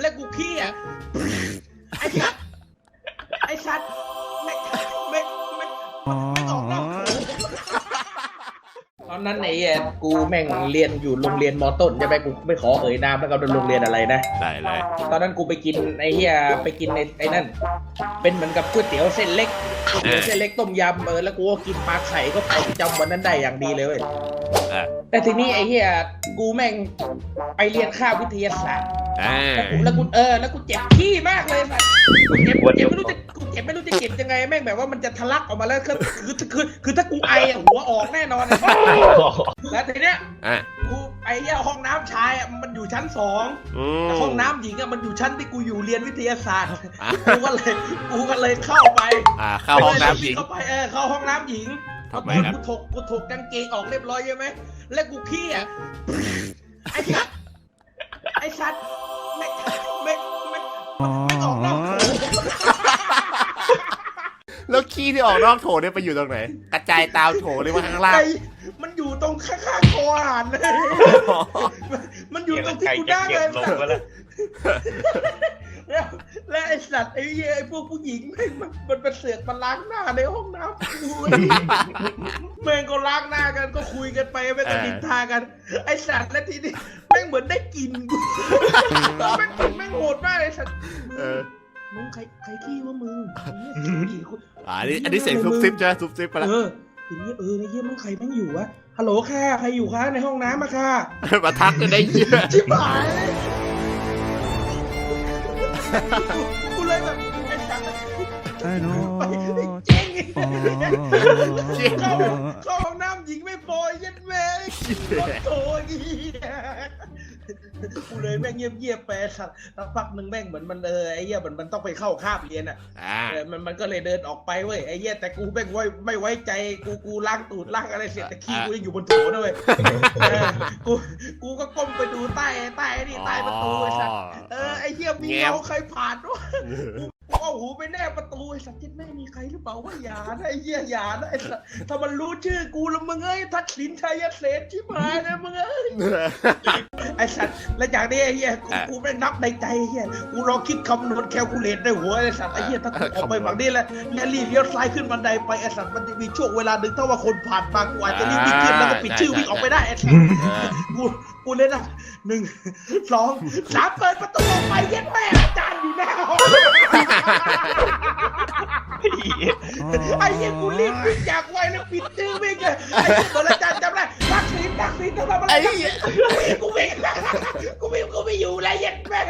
แล้วกูขี้อะไอ้สัตว์ไอ้สัตว์ไม่ไม่ไม่ไม่ออกนอกตอนนั้นไอ้เหี้ยกูแม่งเรียนอยู่โรงเรียนมอต้นใช่ไหมกูไม่ขอเอ่ยนามแล้วก็โรงเรียนอะไรนะ ได้เลยตอนนั้นกูไปกินไอ้เหี้ยไปกินในไอ้นั่น เป็นเหมือนกับก๋วยเตี๋ยวเส้นเล็กก๋วยเตี๋ยวเส้นเล็กต้มยำเออแล้วกูก็กินปลาไข่ก็ไปจำวันนั้นได้อย่างดีเลยเว้ย อะแต่ทีนี้ไอ้เหี้ยกูแม่งไปเรียนข้าววิทยาศาสตร์ อ่าแล้วกูแล้วกูเออแล้วกูเจ็บขี้มากเลยสัสกูเจ็บกูเจ็บไม่รู้จะกูเจ็บไม่รู้จะเก็บยังไงแม่งแบบว่ามันจะทะลักออกมาแล้วคือคือคือคือถ้ากูไออะหัวออกแน่นอนอะแล้วทีเนี้ยอะกูไอ้เหี้ยห้องน้ำชายอะมันอยู่ชั้นสองอืมแต่ห้องน้ำหญิงอะมันอยู่ชั้นที่กูอยู่เรียนวิทยาศาสตร์อะกูก็เลยกูก็เลยเข้าไปอ่าเข้าห้องน้ำหญิงเข้าไปเออเข้าห้องน้ำหญิงทำไมครับกูถกกูถกกางเกงออกเรียบร้อยใช่ไหมแล้วกูขี้อะไอ้สัตว์ไอ้สัตว์ ขี้ที่ออกนอกโถเนี่ยไปอยู่ตรงไหน กระจายตามโถเลยมาข้างล่างไอ้มันอยู่ตรงข้างๆคออาหารเลยมันอยู่ตรงที่กูนั่งเลยลงมาแล้วแล้วแล้วไอ้สัตว์ไอ้เหี้ยไอ้พวกผู้หญิงแม่งมันมันเป็นเสือกมาล้างหน้าในห้องน้ำกูแม่งก็ล้างหน้ากันก็คุยกันไปแม่งก็เออนินทากัน ไอ้สัตว์แล้วทีนี้แม่งเหมือนได้กลินกูแม่งแม่งโหดมากเลยสัตว์ เออ มึงใครใครขี้วะมึงอ่าอันนี้อันนี้เสียงซุบซิบใช่ไหมซุบซิบไปแล้วเออทีนี้เออไอ้เหี้ยมึงใครแม่งอยู่วะฮัลโหลค่ะใครอยู่คะในห้องน้ำอะค่ะมาทักกันได้เยอะชิบหายกูเลยแบบไอ้สัตว์ I know เจ๊งเจ๊งเข้าเข้าห้องน้ำหญิงไม่พอเย็นแม่รถโถอี กูเลยแม่งเงียบเงียบๆไปสัตว์สักพักหนึ่งแม่งเหมือนมันเออไอ้เหี้ยมันมันต้องไปเข้าคาบเรียนอะอ่าเออมันมันก็เลยเดินออกไปเว้ยไอ้เหี้ยแต่กูแม่งไว้ไม่ไว้ใจกูกูล้างตูดล้างอะไรเสร็จแต่ขี้กูยังอยู่บนโถด้วยเออกูกูก็ก้มไปดูใต้ใต้นี่ใต้ประตูไอ้สัตว์เออไอ้เหี้ยมีแง้มเงาใครผ่านด้วยกูเอา หูไปแนบประตูไอ้สัตว์ที่แม่งมีใครหรือเปล่าว่าอย่านะไอ้เหี้ยอย่านะไอ้สัตว์ถ้ามันรู้ชื่อกูแล้วมึงเอ้ยทักษิณชัยเสนชิบหายนะมึงเอ้ยไอ้สัตว์แล้วจากนี้ไอ้เหี้ยกูอะกูแม่งนับในใจไอ้เหี้ยกูรอคิดคำนวณแคลคูลเลตในหัวไอ้สัตว์ไอ้เหี้ยถ้ากูออกไปคำนวณฝั่งนี้แล้วเนี่ยรีบเลี้ยวซ้ายขึ้นบันไดไปไอ้สัตว์มันจะมีช่วงเวลาหนึ่งถ้าว่าคนผ่านมากว่าจะรีบวิ่งขึ้นแล้วก็ปิดชื่อวิ่งออกไปได้ไอ้สัตว์เออกูกูเล่นอะหนึ่งสองสามเปิดประตูออกไปเย็นแม่อาจา รย์อยู่หน้าห้องไอ้เหี้ยกูรีบวิ่งจากไวแล้วปิดชื่อวิ่งเลยไอ้เหี้ยเปิดอาจารย์จำได้ทักษิณทักษิณจะทำอะไรไอ้เหี้ยกูวิ่งกูวิ่งกูวิ่งกูไม่อยู่แล้วเย็นแม่